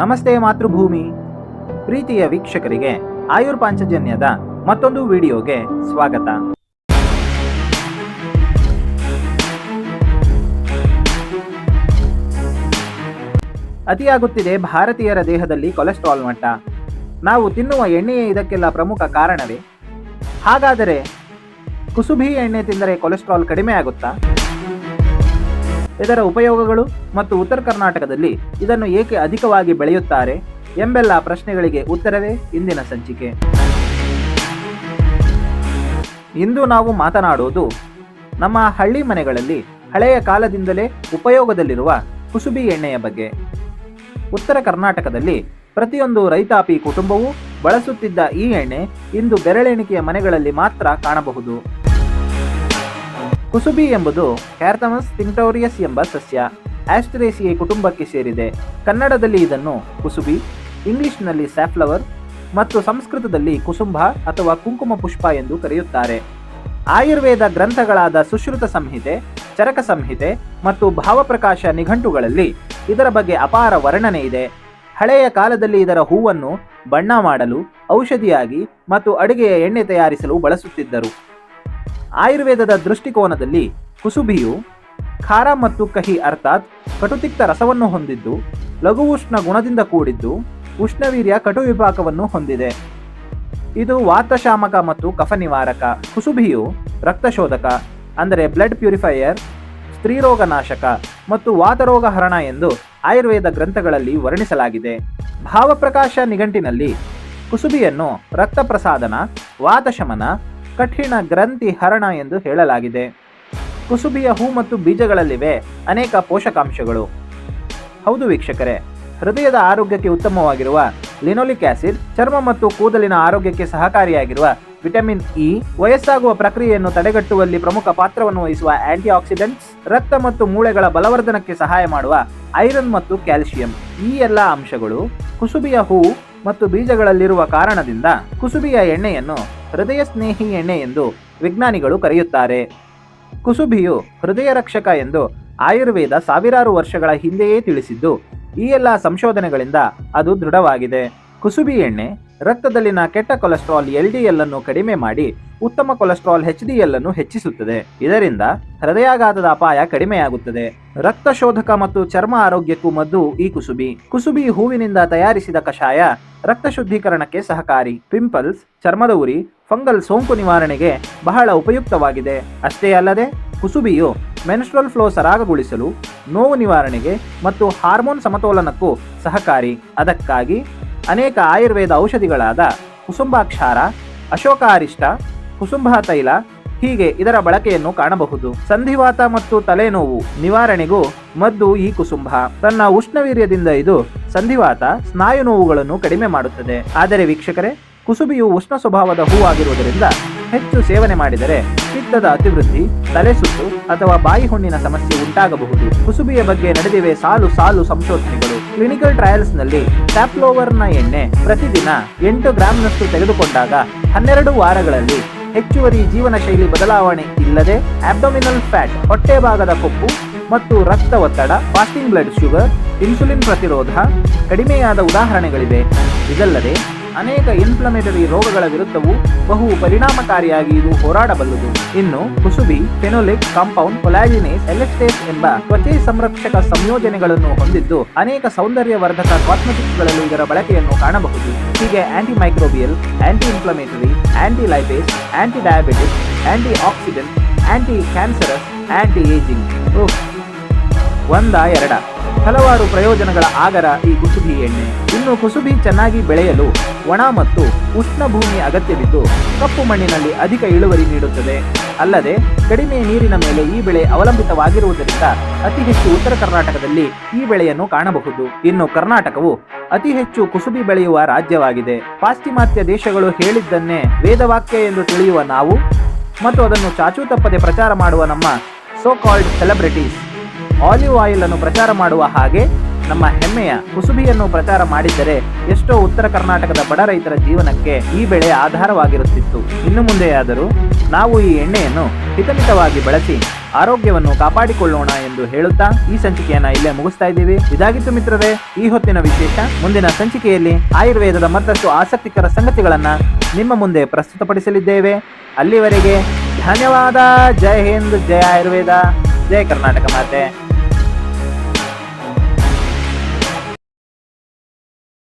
ನಮಸ್ತೆ ಮಾತೃಭೂಮಿ. ಪ್ರೀತಿಯ ವೀಕ್ಷಕರಿಗೆ ಆಯುರ್ ಪಾಂಚಜನ್ಯದ ಮತ್ತೊಂದು ವಿಡಿಯೋಗೆ ಸ್ವಾಗತ. ಅತಿಯಾಗುತ್ತಿದೆ ಭಾರತೀಯರ ದೇಹದಲ್ಲಿ ಕೊಲೆಸ್ಟ್ರಾಲ್ ಮಟ್ಟ. ನಾವು ತಿನ್ನುವ ಎಣ್ಣೆಯೇ ಇದಕ್ಕೆಲ್ಲ ಪ್ರಮುಖ ಕಾರಣವೇ? ಹಾಗಾದರೆ ಕುಸುಬಿ ಎಣ್ಣೆ ತಿಂದರೆ ಕೊಲೆಸ್ಟ್ರಾಲ್ ಕಡಿಮೆ ಆಗುತ್ತಾ? ಇದರ ಉಪಯೋಗಗಳು ಮತ್ತು ಉತ್ತರ ಕರ್ನಾಟಕದಲ್ಲಿ ಇದನ್ನು ಏಕೆ ಅಧಿಕವಾಗಿ ಬೆಳೆಯುತ್ತಾರೆ ಎಂಬೆಲ್ಲ ಪ್ರಶ್ನೆಗಳಿಗೆ ಉತ್ತರವೇ ಇಂದಿನ ಸಂಚಿಕೆ. ಇಂದು ನಾವು ಮಾತನಾಡುವುದು ನಮ್ಮ ಹಳ್ಳಿ ಮನೆಗಳಲ್ಲಿ ಹಳೆಯ ಕಾಲದಿಂದಲೇ ಉಪಯೋಗದಲ್ಲಿರುವ ಕುಸುಬಿ ಎಣ್ಣೆಯ ಬಗ್ಗೆ. ಉತ್ತರ ಕರ್ನಾಟಕದಲ್ಲಿ ಪ್ರತಿಯೊಂದು ರೈತಾಪಿ ಕುಟುಂಬವೂ ಬಳಸುತ್ತಿದ್ದ ಈ ಎಣ್ಣೆ ಇಂದು ಬೆರಳೆಣಿಕೆಯ ಮನೆಗಳಲ್ಲಿ ಮಾತ್ರ ಕಾಣಬಹುದು. ಕುಸುಬಿ ಎಂಬುದು ಕ್ಯಾರ್ಥಮಸ್ ತಿಂಟೋರಿಯಸ್ ಎಂಬ ಸಸ್ಯ. ಆಸ್ಟ್ರೇಸಿಯೆ ಕುಟುಂಬಕ್ಕೆ ಸೇರಿದೆ. ಕನ್ನಡದಲ್ಲಿ ಇದನ್ನು ಕುಸುಬಿ, ಇಂಗ್ಲಿಷ್ನಲ್ಲಿ ಸ್ಯಾಫ್ಲವರ್ ಮತ್ತು ಸಂಸ್ಕೃತದಲ್ಲಿ ಕುಸುಂಬ ಅಥವಾ ಕುಂಕುಮ ಪುಷ್ಪ ಎಂದು ಕರೆಯುತ್ತಾರೆ. ಆಯುರ್ವೇದ ಗ್ರಂಥಗಳಾದ ಸುಶ್ರುತ ಸಂಹಿತೆ, ಚರಕ ಸಂಹಿತೆ ಮತ್ತು ಭಾವಪ್ರಕಾಶ ನಿಘಂಟುಗಳಲ್ಲಿ ಇದರ ಬಗ್ಗೆ ಅಪಾರ ವರ್ಣನೆ ಇದೆ. ಹಳೆಯ ಕಾಲದಲ್ಲಿ ಇದರ ಹೂವನ್ನು ಬಣ್ಣ ಮಾಡಲು, ಔಷಧಿಯಾಗಿ ಮತ್ತು ಅಡುಗೆಯ ಎಣ್ಣೆ ತಯಾರಿಸಲು ಬಳಸುತ್ತಿದ್ದರು. ಆಯುರ್ವೇದದ ದೃಷ್ಟಿಕೋನದಲ್ಲಿ ಕುಸುಬಿಯು, ಖಾರ ಮತ್ತು ಕಹಿ ಅರ್ಥಾತ್ ಕಟುತಿಕ್ತ ರಸವನ್ನು ಹೊಂದಿದ್ದು ಲಘು ಉಷ್ಣ ಗುಣದಿಂದ ಕೂಡಿದ್ದು, ಉಷ್ಣವೀರ್ಯ ಕಟು ವಿಭಾಗವನ್ನು ಹೊಂದಿದೆ. ಇದು ವಾತಶಾಮಕ ಮತ್ತು ಕಫ ನಿವಾರಕ ಕುಸುಬಿಯು ರಕ್ತಶೋಧಕ, ಅಂದರೆ ಬ್ಲಡ್ ಪ್ಯೂರಿಫೈಯರ್ ಸ್ತ್ರೀರೋಗ ನಾಶಕ ಮತ್ತು ವಾತರೋಗ ಹರಣ ಎಂದು ಆಯುರ್ವೇದ ಗ್ರಂಥಗಳಲ್ಲಿ ವರ್ಣಿಸಲಾಗಿದೆ. ಭಾವಪ್ರಕಾಶ ನಿಘಂಟಿನಲ್ಲಿ ಕುಸುಬಿಯನ್ನು ರಕ್ತ ಪ್ರಸಾದನ ವಾತಶಮನ ಕಠಿಣ ಗ್ರಂಥಿ ಹರಣ ಎಂದು ಹೇಳಲಾಗಿದೆ. ಕುಸುಬಿಯ ಹೂ ಮತ್ತು ಬೀಜಗಳಲ್ಲಿವೆ ಅನೇಕ ಪೋಷಕಾಂಶಗಳು. ಹೌದು ವೀಕ್ಷಕರೇ, ಹೃದಯದ ಆರೋಗ್ಯಕ್ಕೆ ಉತ್ತಮವಾಗಿರುವ ಲಿನೋಲಿಕ್ ಆಸಿಡ್, ಚರ್ಮ ಮತ್ತು ಕೂದಲಿನ ಆರೋಗ್ಯಕ್ಕೆ ಸಹಕಾರಿಯಾಗಿರುವ ವಿಟಮಿನ್ ಇ, ವಯಸ್ಸಾಗುವ ಪ್ರಕ್ರಿಯೆಯನ್ನು ತಡೆಗಟ್ಟುವಲ್ಲಿ ಪ್ರಮುಖ ಪಾತ್ರವನ್ನು ವಹಿಸುವ ಆಂಟಿ ಆಕ್ಸಿಡೆಂಟ್ಸ್ ರಕ್ತ ಮತ್ತು ಮೂಳೆಗಳ ಬಲವರ್ಧನಕ್ಕೆ ಸಹಾಯ ಮಾಡುವ ಐರನ್ ಮತ್ತು ಕ್ಯಾಲ್ಸಿಯಂ ಈ ಎಲ್ಲ ಅಂಶಗಳು ಕುಸುಬಿಯ ಹೂ ಮತ್ತು ಬೀಜಗಳಲ್ಲಿರುವ ಕಾರಣದಿಂದ ಕುಸುಬಿಯ ಎಣ್ಣೆಯನ್ನು ಹೃದಯ ಸ್ನೇಹಿ ಎಣ್ಣೆ ಎಂದು ವಿಜ್ಞಾನಿಗಳು ಕರೆಯುತ್ತಾರೆ. ಕುಸುಬಿಯು ಹೃದಯ ರಕ್ಷಕ ಎಂದು ಆಯುರ್ವೇದ ಸಾವಿರಾರು ವರ್ಷಗಳ ಹಿಂದೆಯೇ ತಿಳಿಸಿದ್ದು, ಈ ಎಲ್ಲ ಸಂಶೋಧನೆಗಳಿಂದ ಅದು ದೃಢವಾಗಿದೆ. ಕುಸುಬಿ ಎಣ್ಣೆ ರಕ್ತದಲ್ಲಿನ ಕೆಟ್ಟ ಕೊಲೆಸ್ಟ್ರಾಲ್ ಎಲ್ ಡಿ ಎಲ್ ಅನ್ನು ಕಡಿಮೆ ಮಾಡಿ ಉತ್ತಮ ಕೊಲೆಸ್ಟ್ರಾಲ್ ಎಚ್ ಡಿ ಎಲ್ ಅನ್ನು ಹೆಚ್ಚಿಸುತ್ತದೆ. ಇದರಿಂದ ಹೃದಯಾಘಾತದ ಅಪಾಯ ಕಡಿಮೆಯಾಗುತ್ತದೆ. ರಕ್ತ ಶೋಧಕ ಮತ್ತು ಚರ್ಮ ಆರೋಗ್ಯಕ್ಕೂ ಮದ್ದು ಈ ಕುಸುಬಿ. ಕುಸುಬಿ ಹೂವಿನಿಂದ ತಯಾರಿಸಿದ ಕಷಾಯ ರಕ್ತ ಶುದ್ಧೀಕರಣಕ್ಕೆ ಸಹಕಾರಿ. ಪಿಂಪಲ್ಸ್, ಚರ್ಮದ ಉರಿ ಫಂಗಲ್ ಸೋಂಕು ನಿವಾರಣೆಗೆ ಬಹಳ ಉಪಯುಕ್ತವಾಗಿದೆ. ಅಷ್ಟೇ ಅಲ್ಲದೆ, ಕುಸುಬಿಯು ಮೆನ್ಸ್ಟ್ರಲ್ ಫ್ಲೋ ಸರಾಗಗೊಳಿಸಲು ನೋವು ನಿವಾರಣೆಗೆ ಮತ್ತು ಹಾರ್ಮೋನ್ ಸಮತೋಲನಕ್ಕೂ ಸಹಕಾರಿ. ಅದಕ್ಕಾಗಿ ಅನೇಕ ಆಯುರ್ವೇದ ಔಷಧಿಗಳಾದ ಕುಸುಂಬಾಕ್ಷಾರ, ಅಶೋಕಾರಿಷ್ಟ ಕುಸುಂಬ ತೈಲ ಹೀಗೆ ಇದರ ಬಳಕೆಯನ್ನು ಕಾಣಬಹುದು. ಸಂಧಿವಾತ ಮತ್ತು ತಲೆನೋವು ನಿವಾರಣೆಗೂ ಮದ್ದು ಈ ಕುಸುಂಬ. ತನ್ನ ಉಷ್ಣವೀರ್ಯದಿಂದ ಇದು ಸಂಧಿವಾತ, ಸ್ನಾಯು ನೋವುಗಳನ್ನು ಕಡಿಮೆ ಮಾಡುತ್ತದೆ. ಆದರೆ ವೀಕ್ಷಕರೇ ಕುಸುಬಿಯು ಉಷ್ಣ ಸ್ವಭಾವದ ಹೂವಾಗಿರುವುದರಿಂದ ಹೆಚ್ಚು ಸೇವನೆ ಮಾಡಿದರೆ ಪಿತ್ತದ ಅತಿವೃದ್ಧಿ, ತಲೆ ಸುತ್ತು ಅಥವಾ ಬಾಯಿ ಹುಣ್ಣಿನ ಸಮಸ್ಯೆ ಉಂಟಾಗಬಹುದು. ಕುಸುಬಿಯ ಬಗ್ಗೆ ನಡೆದಿವೆ ಸಾಲು ಸಾಲು ಸಂಶೋಧನೆಗಳು. ಕ್ಲಿನಿಕಲ್ ಟ್ರಯಲ್ಸ್ನಲ್ಲಿ ಟ್ಯಾಪ್ಲೋವರ್ನ ಎಣ್ಣೆ ಪ್ರತಿದಿನ ಎಂಟು ಗ್ರಾಂನಷ್ಟು ತೆಗೆದುಕೊಂಡಾಗ ಹನ್ನೆರಡು ವಾರಗಳಲ್ಲಿ ಹೆಚ್ಚುವರಿ ಜೀವನ ಶೈಲಿ ಬದಲಾವಣೆ ಇಲ್ಲದೆ ಆಬ್ಡೊಮಿನಲ್ ಫ್ಯಾಟ್ ಹೊಟ್ಟೆ ಭಾಗದ ಕೊಬ್ಬು ಮತ್ತು ರಕ್ತ ಒತ್ತಡ ಫಾಸ್ಟಿಂಗ್ ಬ್ಲಡ್ ಶುಗರ್ ಇನ್ಸುಲಿನ್ ಪ್ರತಿರೋಧ ಕಡಿಮೆಯಾದ ಉದಾಹರಣೆಗಳಿವೆ. ಇದಲ್ಲದೆ ಅನೇಕ ಇನ್ಫ್ಲಮೇಟರಿ ರೋಗಗಳ ವಿರುದ್ಧವೂ ಬಹು ಪರಿಣಾಮಕಾರಿಯಾಗಿ ಇದು ಹೋರಾಡಬಲ್ಲದು. ಇನ್ನು ಕುಸುಬಿ, ಫೆನೋಲಿಕ್ ಕಾಂಪೌಂಡ್, ಕೊಲಾಜಿನೇಸ್, ಎಲೆಕ್ಟೇಸ್ ಎಂಬ ತ್ವಚೆ ಸಂರಕ್ಷಕ ಸಂಯೋಜನೆಗಳನ್ನು ಹೊಂದಿದ್ದು ಅನೇಕ ಸೌಂದರ್ಯವರ್ಧಕ ಕಾಸ್ಮೆಟಿಕ್ಸ್ಗಳಲ್ಲಿ ಇದರ ಬಳಕೆಯನ್ನು ಕಾಣಬಹುದು. ಹೀಗೆ anti microbial anti inflammatory anti lipase anti diabetes anti oxidant anti cancerous anti ageing ಒಂದ ಎರಡ. ಹಲವಾರು ಪ್ರಯೋಜನಗಳ ಆಗರ ಈ ಕುಸುಬಿ ಎಣ್ಣೆ. ಇನ್ನು ಕುಸುಬಿ ಚೆನ್ನಾಗಿ ಬೆಳೆಯಲು ಒಣ ಮತ್ತು ಉಷ್ಣ ಭೂಮಿ ಅಗತ್ಯವಿದ್ದು ಕಪ್ಪು ಮಣ್ಣಿನಲ್ಲಿ ಅಧಿಕ ಇಳುವರಿ ನೀಡುತ್ತದೆ. ಅಲ್ಲದೆ ಕಡಿಮೆ ನೀರಿನ ಮೇಲೆ ಈ ಬೆಳೆ ಅವಲಂಬಿತವಾಗಿರುವುದರಿಂದ ಅತಿ ಹೆಚ್ಚು ಉತ್ತರ ಕರ್ನಾಟಕದಲ್ಲಿ ಈ ಬೆಳೆಯನ್ನು ಕಾಣಬಹುದು. ಇನ್ನು ಕರ್ನಾಟಕವು ಅತಿ ಹೆಚ್ಚು ಕುಸುಬಿ ಬೆಳೆಯುವ ರಾಜ್ಯವಾಗಿದೆ. ಪಾಶ್ಚಿಮಾತ್ಯ ದೇಶಗಳು ಹೇಳಿದ್ದನ್ನೇ ವೇದವಾಕ್ಯ ಎಂದು ತಿಳಿಯುವ ನಾವು ಮತ್ತು ಅದನ್ನು ಚಾಚೂ ತಪ್ಪದೆ ಪ್ರಚಾರ ಮಾಡುವ ನಮ್ಮ so called celebrities olive oil ಅನ್ನು ಪ್ರಚಾರ ಮಾಡುವ ಹಾಗೆ ನಮ್ಮ ಹೆಮ್ಮೆಯ ಕುಸುಬಿಯನ್ನು ಪ್ರಚಾರ ಮಾಡಿದ್ದರೆ ಎಷ್ಟೋ ಉತ್ತರ ಕರ್ನಾಟಕದ ಬಡ ರೈತರ ಜೀವನಕ್ಕೆ ಈ ಬೆಳೆ ಆಧಾರವಾಗಿರುತ್ತಿತ್ತು. ಇನ್ನು ಮುಂದೆಯಾದರೂ ನಾವು ಈ ಎಣ್ಣೆಯನ್ನು ಹಿತಮಿತವಾಗಿ ಬಳಸಿ ಆರೋಗ್ಯವನ್ನು ಕಾಪಾಡಿಕೊಳ್ಳೋಣ ಎಂದು ಹೇಳುತ್ತಾ ಈ ಸಂಚಿಕೆಯನ್ನ ಇಲ್ಲೇ ಮುಗಿಸ್ತಾ ಇದ್ದೀವಿ. ಇದಾಗಿತ್ತು ಮಿತ್ರರೇ, ಈ ಹೊತ್ತಿನ ವಿಶೇಷ. ಮುಂದಿನ ಸಂಚಿಕೆಯಲ್ಲಿ ಆಯುರ್ವೇದದ ಮತ್ತಷ್ಟು ಆಸಕ್ತಿಕರ ಸಂಗತಿಗಳನ್ನ ನಿಮ್ಮ ಮುಂದೆ ಪ್ರಸ್ತುತಪಡಿಸಲಿದ್ದೇವೆ. ಅಲ್ಲಿವರೆಗೆ ಧನ್ಯವಾದ. ಜೈ ಹಿಂದ್ ಜಯ ಆಯುರ್ವೇದ. ಜಯ ಕರ್ನಾಟಕ ಮಾತೆ.